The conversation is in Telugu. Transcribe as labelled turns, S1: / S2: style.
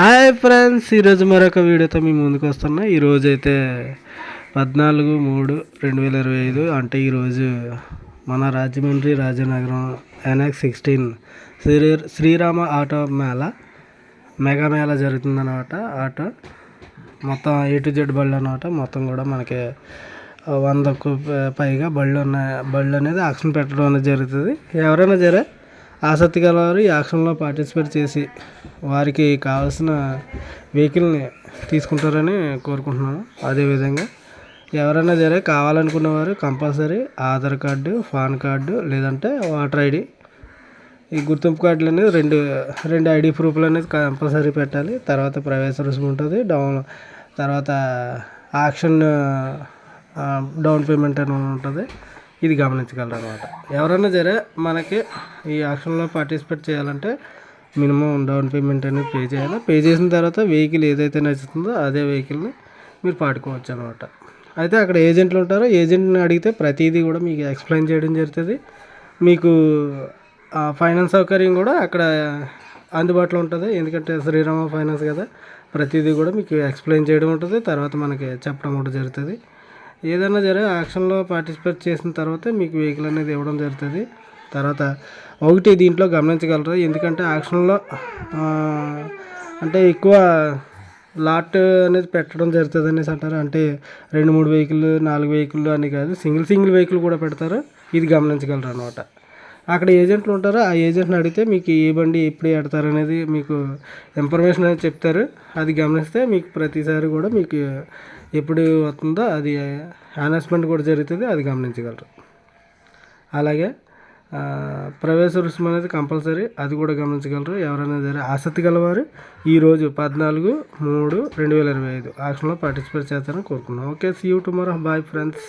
S1: హాయ్ ఫ్రెండ్స్ ఈరోజు మరొక వీడియోతో మీ ముందుకు వస్తున్నా. ఈరోజు అయితే పద్నాలుగు మూడు రెండు వేల ఇరవై ఐదు అంటే ఈరోజు మన Rajahmundry Rajanagaram NH sixteen Shri Srirama auto mela mega mela జరుగుతుందన్నమాట. ఆటో మొత్తం ఏ టు జెడ్ బళ్ళు అనమాట మొత్తం కూడా మనకి వందకు పైగా బళ్ళు ఉన్నాయి. బళ్ళు అనేది ఆక్షన్ పెట్టడం అనేది జరుగుతుంది. ఎవరైనా సరే ఆసక్తి గలవారు ఈ యాక్షన్లో పార్టిసిపేట్ చేసి వారికి కావాల్సిన వెహికల్ని తీసుకుంటారని కోరుకుంటున్నాను. అదేవిధంగా ఎవరైనా సరే కావాలనుకున్నవారు compulsory Aadhaar card PAN card లేదంటే వాటర్ ఐడి ఈ గుర్తింపు కార్డులు అనేది రెండు రెండు ఐడి ప్రూఫ్లు అనేది కంపల్సరీ పెట్టాలి. తర్వాత ప్రవేశ రుసుము ఉంటుంది. డౌన్ తర్వాత యాక్షన్ డౌన్ పేమెంట్ అని ఉంటుంది. ఇది గమనించగలరు అనమాట ఎవరైనా సరే మనకి ఈ ఆక్షన్లో పార్టిసిపేట్ చేయాలంటే మినిమం డౌన్ పేమెంట్ అనేది పే చేయాలి. పే చేసిన తర్వాత వెహికల్ ఏదైతే నచ్చుతుందో అదే వెహికల్ని మీరు పాడుకోవచ్చు అనమాట అయితే అక్కడ ఏజెంట్లు ఉంటారో. ఏజెంట్ని అడిగితే ప్రతిదీ కూడా మీకు ఎక్స్ప్లెయిన్ చేయడం జరుగుతుంది. మీకు ఫైనాన్స్ సౌకర్యం కూడా అక్కడ అందుబాటులో ఉంటుంది. ఎందుకంటే శ్రీరామ ఫైనాన్స్ కదా. ప్రతిదీ కూడా మీకు ఎక్స్ప్లెయిన్ చేయడం ఉంటుంది. తర్వాత మనకి చెప్పడం కూడా జరుగుతుంది. ఏదైనా జరే యాక్షన్లో పార్టిసిపేట్ చేసిన తర్వాత మీకు వెహికల్ అనేది ఇవ్వడం జరుగుతుంది. తర్వాత ఒకటి దీంట్లో గమనించగలరు. ఎందుకంటే యాక్షన్లో అంటే ఎక్కువ లాట్ అనేది పెట్టడం జరుగుతుంది అనేసి అంటారు. అంటే రెండు మూడు వెహికల్ నాలుగు వెహికల్ అని కాదు సింగిల్ సింగిల్ వెహికల్ కూడా పెడతారు. ఇది గమనించగలరు అనమాట అక్కడ ఏజెంట్లు ఉంటారో? ఆ ఏజెంట్ని అడిగితే మీకు ఏ బండి ఎప్పుడు ఎడతారు అనేది మీకు ఇన్ఫర్మేషన్ అనేది చెప్తారు. అది గమనిస్తే మీకు ప్రతిసారి కూడా మీకు ఎప్పుడు వస్తుందో అది అనౌన్స్మెంట్ కూడా జరుగుతుంది అది గమనించగలరు. అలాగే ప్రవేశ రుసుము అనేది కంపల్సరీ అది కూడా గమనించగలరు. ఎవరైనా సరే ఆసక్తి గలవారు ఈరోజు పద్నాలుగు మూడు రెండు వేల ఇరవై ఐదు ఆక్షన్లో పార్టిసిపేట్ చేస్తారని కోరుకున్నాం okay see you tomorrow bye friends